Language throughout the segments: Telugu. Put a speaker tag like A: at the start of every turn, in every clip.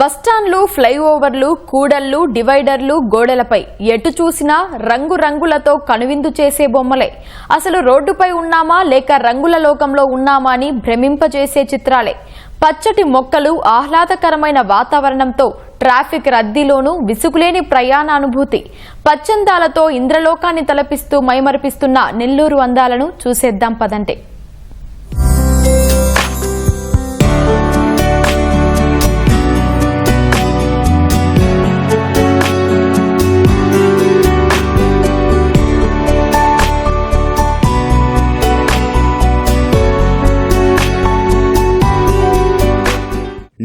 A: బస్టాండ్లు ఫ్లైఓవర్లు కూడళ్ళు డివైడర్లు గోడలపై ఎటు చూసినా రంగు రంగులతో కనువిందు చేసే బొమ్మలే. అసలు రోడ్డుపై ఉన్నామా లేక రంగుల లోకంలో ఉన్నామా అని భ్రమింపజేసే చిత్రాలే. పచ్చటి మొక్కలు ఆహ్లాదకరమైన వాతావరణంతో ట్రాఫిక్ రద్దీలోనూ విసుగులేని ప్రయాణానుభూతి పచ్చందాలతో ఇంద్రలోకాన్ని తలపిస్తూ మైమరిపిస్తున్న నెల్లూరు అందాలను చూసేద్దాం పదంటే.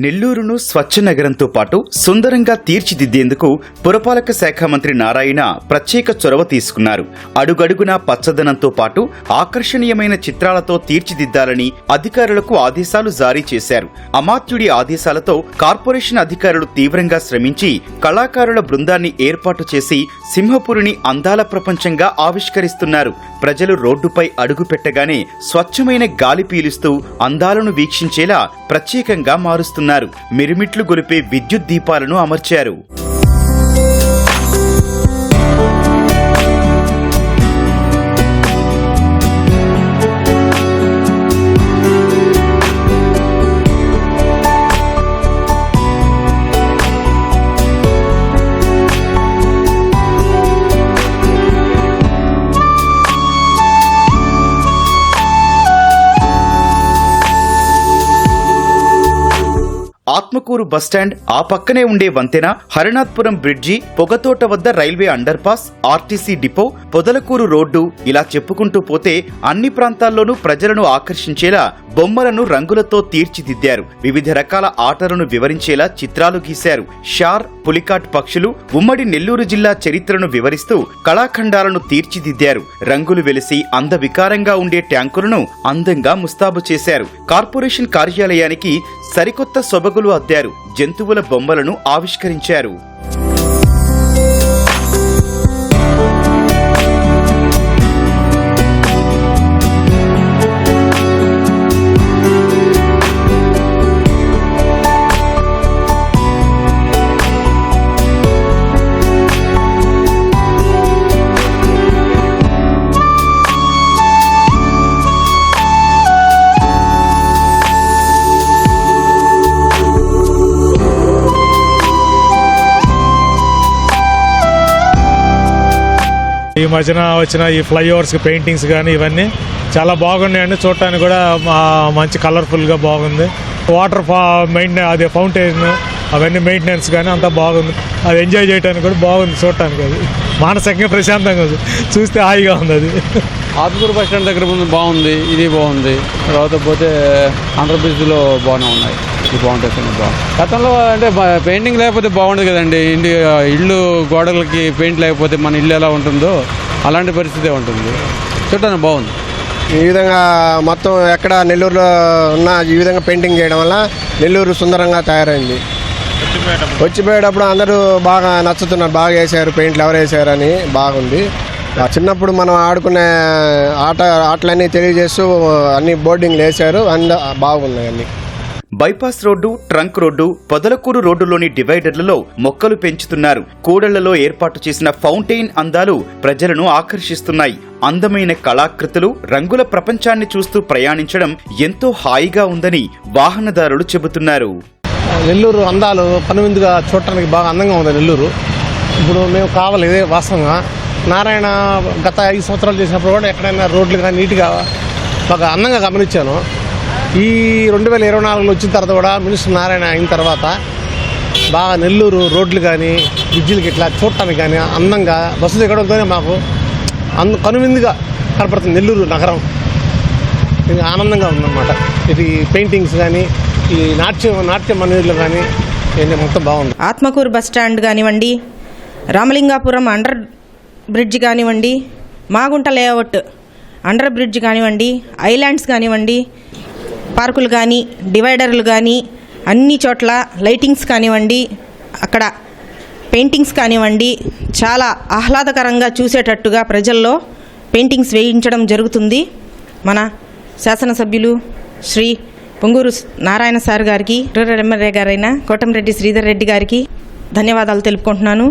B: నెల్లూరును స్వచ్ఛ నగరంతో పాటు సుందరంగా తీర్చిదిద్దేందుకు పురపాలక శాఖ మంత్రి నారాయణ ప్రత్యేక చొరవ తీసుకున్నారు. అడుగడుగునా పచ్చదనంతో పాటు ఆకర్షణీయమైన చిత్రాలతో తీర్చిదిద్దాలని అధికారులకు ఆదేశాలు జారీ చేశారు. అమాత్యుడి ఆదేశాలతో కార్పొరేషన్ అధికారులు తీవ్రంగా శ్రమించి కళాకారుల బృందాన్ని ఏర్పాటు చేసి సింహపురిని అందాల ప్రపంచంగా ఆవిష్కరిస్తున్నారు. ప్రజలు రోడ్డుపై అడుగు పెట్టగానే స్వచ్ఛమైన గాలి పీలుస్తూ అందాలను వీక్షించేలా ప్రత్యేకంగా మారుస్తున్నారు. మిరుమిట్లు గొలిపే విద్యుత్ దీపాలను అమర్చారు. ఆత్మకూరు బస్టాండ్ ఆ పక్కనే ఉండే వంతెన హరినాథ్పురం బ్రిడ్జి పొగతోట వద్ద railway underpass RTC depot Podalakuru road ఇలా చెప్పుకుంటూ పోతే అన్ని ప్రాంతాల్లోనూ ప్రజలను ఆకర్షించేలా బొమ్మలను రంగులతో తీర్చిదిద్దారు. వివిధ రకాల ఆటలను వివరించేలా చిత్రాలు గీశారు. షార్ పులికాట్ పక్షులు ఉమ్మడి నెల్లూరు జిల్లా చరిత్రను వివరిస్తూ కళాఖండాలను తీర్చిదిద్దారు. రంగులు వెలిసి అందవికారంగా ఉండే ట్యాంకులను అందంగా ముస్తాబు చేశారు. కార్పొరేషన్ కార్యాలయానికి సరికొత్త సొబగులు అద్దారు. జంతువుల బొమ్మలను ఆవిష్కరించారు.
C: ఈ మధ్యన వచ్చిన ఈ ఫ్లైఓవర్స్ పెయింటింగ్స్ కానీ ఇవన్నీ చాలా బాగున్నాయండి. చూడటానికి కూడా మంచి కలర్ఫుల్గా బాగుంది. వాటర్ ఫా మెయింటెన్ అదే ఫౌంటైన్ అవన్నీ మెయింటెనెన్స్ కానీ అంతా బాగుంది. అది ఎంజాయ్ చేయడానికి కూడా బాగుంది చూడటానికి అది. మానసికంగా ప్రశాంతంగా ఉంది. చూస్తే హాయిగా ఉంది అది.
D: ఆత్మకూరు బస్ స్టాండ్ దగ్గర ముందు బాగుంది ఇది బాగుంది. తర్వాత పోతే ఆంధ్రప్రదేశ్లో బాగానే ఉన్నాయి. ఇది బాగుంటుంది కొన్ని బాగుంది గతంలో అంటే పెయింటింగ్ లేకపోతే బాగుండదు కదండి. ఇంటి ఇల్లు గోడలకి పెయింట్ లేకపోతే మన ఇల్లు ఎలా ఉంటుందో అలాంటి పరిస్థితే ఉంటుంది. చూడటానికి బాగుంది.
E: ఈ విధంగా మొత్తం ఎక్కడ నెల్లూరులో ఉన్న ఈ విధంగా పెయింటింగ్ చేయడం వల్ల నెల్లూరు సుందరంగా తయారైంది. వచ్చిపోయేటప్పుడు అందరూ బాగా నచ్చుతున్నారు. బాగా వేసారు పెయింట్లు ఎవరు వేసారని బాగుంది. చిన్నప్పుడు మనం ఆడుకునే ఆట ఆటలన్నీ తెలియజేస్తూ అన్ని బోర్డింగ్లు వేశారు. అండ్ బాగున్నాయి అన్నీ.
B: Bypass road trunk road Podalakuru రోడ్డులోని డివైడర్లలో మొక్కలు పెంచుతున్నారు. కూడళ్ళలో ఏర్పాటు చేసిన ఫౌంటైన్ అందాలు ప్రజలను ఆకర్షిస్తున్నాయి. అందమైన కళాకృతులు రంగుల ప్రపంచాన్ని చూస్తూ ప్రయాణించడం ఎంతో హాయిగా ఉందని వాహనదారులు చెబుతున్నారు.
F: నెల్లూరు అందాలు కనువిందుగా చూడటానికి బాగా అందంగా ఉంది నెల్లూరు. ఇప్పుడు మేము కావాలి ఇదే వాస్తవంగా. నారాయణ గత ఐదు సంవత్సరాలు చేసినప్పుడు కూడా ఎక్కడైనా రోడ్లు కానీ నీట్గా బాగా అందంగా గమనించాను. ఈ రెండు వేల ఇరవై నాలుగులో వచ్చిన తర్వాత కూడా మినిస్టర్ నారాయణ అయిన తర్వాత బాగా నెల్లూరు రోడ్లు కానీ బ్రిడ్జిలకి ఇట్లా చూడటానికి కానీ అందంగా బస్సు దిగడంతోనే మాకు అందు కనువిందుగా కనపడుతుంది నెల్లూరు నగరం. ఇది ఆనందంగా ఉందన్నమాట. ఇది పెయింటింగ్స్ కానీ ఈ నాట్యం నాట్య మనీలు కానీ మొత్తం బాగుంది.
G: ఆత్మకూరు బస్ స్టాండ్ కానివ్వండి రామలింగాపురం అండర్ బ్రిడ్జ్ కానివ్వండి మాగుంట లేఅవుట్ అండర్ బ్రిడ్జ్ కానివ్వండి ఐలాండ్స్ కానివ్వండి పార్కులు కానీ డివైడర్లు కానీ అన్ని చోట్ల లైటింగ్స్ కానివ్వండి అక్కడ పెయింటింగ్స్ కానివ్వండి చాలా ఆహ్లాదకరంగా చూసేటట్టుగా ప్రజల్లో పెయింటింగ్స్ వేయించడం జరుగుతుంది. మన శాసనసభ్యులు శ్రీ పొంగూరు నారాయణ సార్ గారికి రూరల్ ఎమ్మెల్యే గారైన కోటంరెడ్డి శ్రీధర్ రెడ్డి గారికి ధన్యవాదాలు తెలుపుకుంటున్నాను.